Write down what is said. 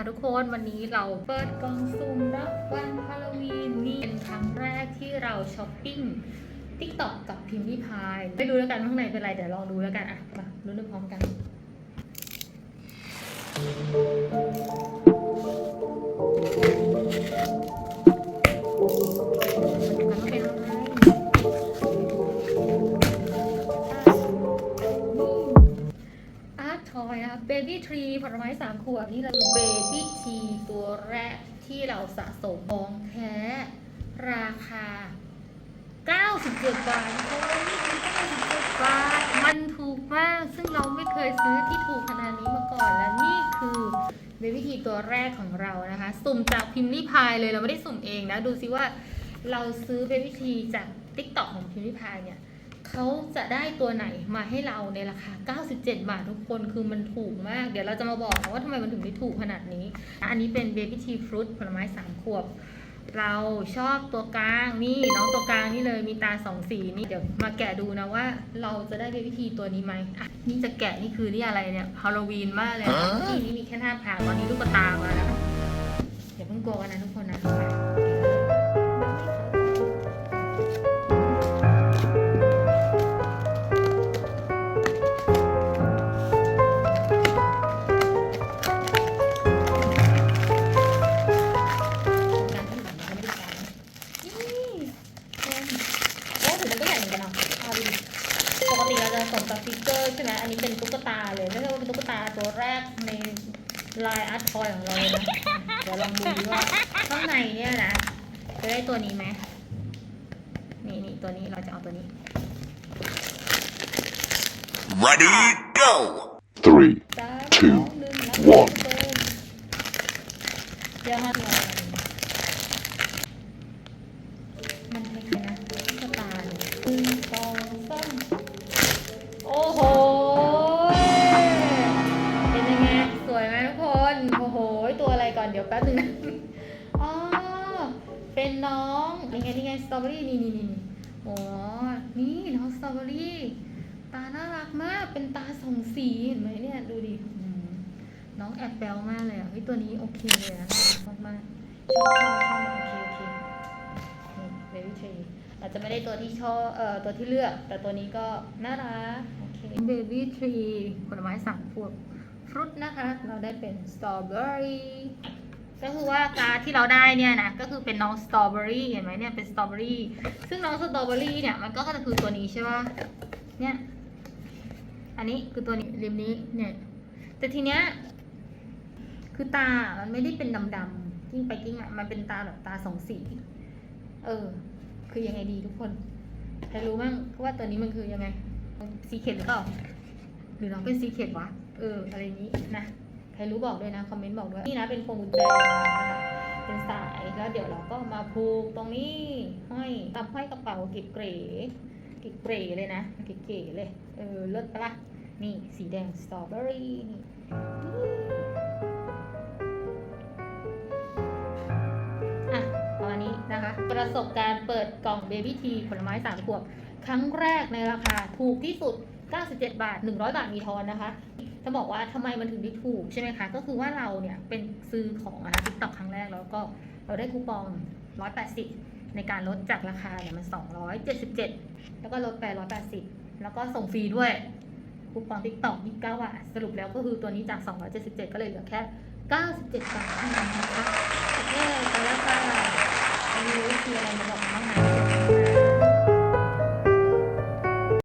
ค่ะทุกคนวันนี้เราเปิดกล่องสุ่มรับวันฮาโลวีนนี่เป็นครั้งแรกที่เราช้อปปิ้งติ๊กต็อกกับพิมพ์ริพายไม่รู้แล้วกันข้างในเป็นอะไรเดี๋ยวลองดูแล้วกันอะมาลุ้นพร้อมกัน ทอยอะเบบี้ทรีผลไม้สามขวบนี่เราเบบี้ทีตัวแรกที่เราสะสมของแท้ ราคา 97 บาทโอ้ยนี่คือ97 บาท มันถูกมาก ซึ่งเราไม่เคยซื้อที่ถูกขนาดนี้มาก่อน และนี่คือเบบี้ทีตัวแรกของเรานะคะ สุ่มจากพิมพ์ริพายเลยเราไม่ได้สุ่มเองนะ ดูซิว่าเราซื้อเบบี้ทีจาก t ิ k t o k ของพิมพ์ริพายเนี่ย เขาจะได้ตัวไหนมาให้เราในราคา 97 บาททุกคนคือมันถูกมาก เดี๋ยวเราจะมาบอกนะว่าทำไมมันถึงได้ถูกขนาดนี้ อันนี้เป็น Baby Tea Fruit ผลไม้3ขวบ เราชอบตัวกลางนี่น้องตัวกลางนี่เลยมีตาสองสีนี่เดี๋ยวมาแกะดูนะว่าเราจะได้ Baby Tea ตัวนี้ไหมอะนี่จะแกะนี่คือนี่อะไรเนี่ยฮาโลวีนมากเลยนะนี่นี่มีแค่หน้าผากตอนนี้ลูกตามาแล้วอย่าเพิ่งกลัวกันนะทุกคนนะ ส่งสติ๊กเกอร์ใช่ไหมอันนี้เป็นตุ๊กตาเลยไม่ใช่ว่าเป็นตุ๊กตาตัวแรกในลายอาร์ตทอยของเราเลยนะเดี๋ยวลองดูดิว่าข้างในเนี่ยนะจะได้ตัวนี้ไหมนี่นี่ตัวนี้เราจะเอาตัวนี้ Ready, go! three, สาม two, สองหนึ่งแล้ว one เติมเดี๋ยวมาดูอะไรมันคล้ายๆนะตุ๊กตาเนี่ย โอ้โห เป็นยังไง สวยไหมทุกคน โอ้โห ตัวอะไรก่อนเดี๋ยวแป๊บนึงนะ อ๋อ เป็นน้องนี่ไงนี่ไงสตรอเบอรี่นี่นี่นี่โอ้นี่น้องสตรอเบอรี่ ตาน่ารักมาก เป็นตาสองสีเห็นไหมเนี่ย ดูดิ น้องแอบแบลมากเลยอะเฮ้ยตัวนี้โอเคเลยนะน่ากมากชอบชอบชอบโอเคโอเคเบบี้ทรีอาจจะไม่ได้ตัวที่ชอบเอ่อตัวที่เลือก แต่ตัวนี้ก็น่ารัก เบบี้ทรีผลไม้สามพวกฟรุตนะคะ เราได้เป็นสตรอเบอรี่ก็คือว่าการที่เราได้เนี่ยนะก็คือเป็นน้องสตรอเบอรี่เห็นไหมเนี่ยเป็นสตรอเบอรี่ซึ่งน้องสตรอเบอรี่เนี่ยมันก็จะคือตัวนี้ใช่ป่ะเนี่ยอันนี้คือตัวนี้ริมนี้เนี่ยแต่ทีเนี้ยคือตา มันไม่ได้เป็นดำๆกิ้งไปกิ้งมามันเป็นตาแบบตาสองสี เออ คือยังไงดีทุกคนใครรู้บ้างว่าตัวนี้มันคือยังไง ซีเคดหรือเปล่าหรือน้องเป็นซีเคดวะเอออะไรนี้นะใครรู้บอกด้วยนะคอมเมนต์บอกด้วยนี่นะเป็นพวงกุญแจนะคะเป็นสายแล้วเดี๋ยวเราก็มาผูกตรงนี้ห้อยตับห้อยกระเป๋าเก็บเก๋เก๋เลยนะกิบเก๋เลยเออเลิศปะล่ะนี่สีแดงสตรอเบอรี่นี่ ประสบการณ์เปิดกล่องเบบี้ทีผลไม้สามขวบ ครั้งแรกในราคาถูกที่สุด 97 บาท 100 บาทมีทอนนะคะ จะบอกว่าทำไมมันถึงได้ถูกใช่ไหมคะ ก็คือว่าเราเนี่ยเป็นซื้อของนะคะติ๊กต็อกครั้งแรกแล้วก็เราได้คูปอง 180 ในการลดจากราคาเนี่ยมัน 277 แล้วก็ลดไป 180 แล้วก็ส่งฟรีด้วยคูปองติ๊กต็อก29บาทสรุปแล้วก็คือตัวนี้จาก 277 ก็เลยเหลือแค่ 97 บาทเท่านั้นนะคะโอเคไปแล้ว ค่ะอันนี้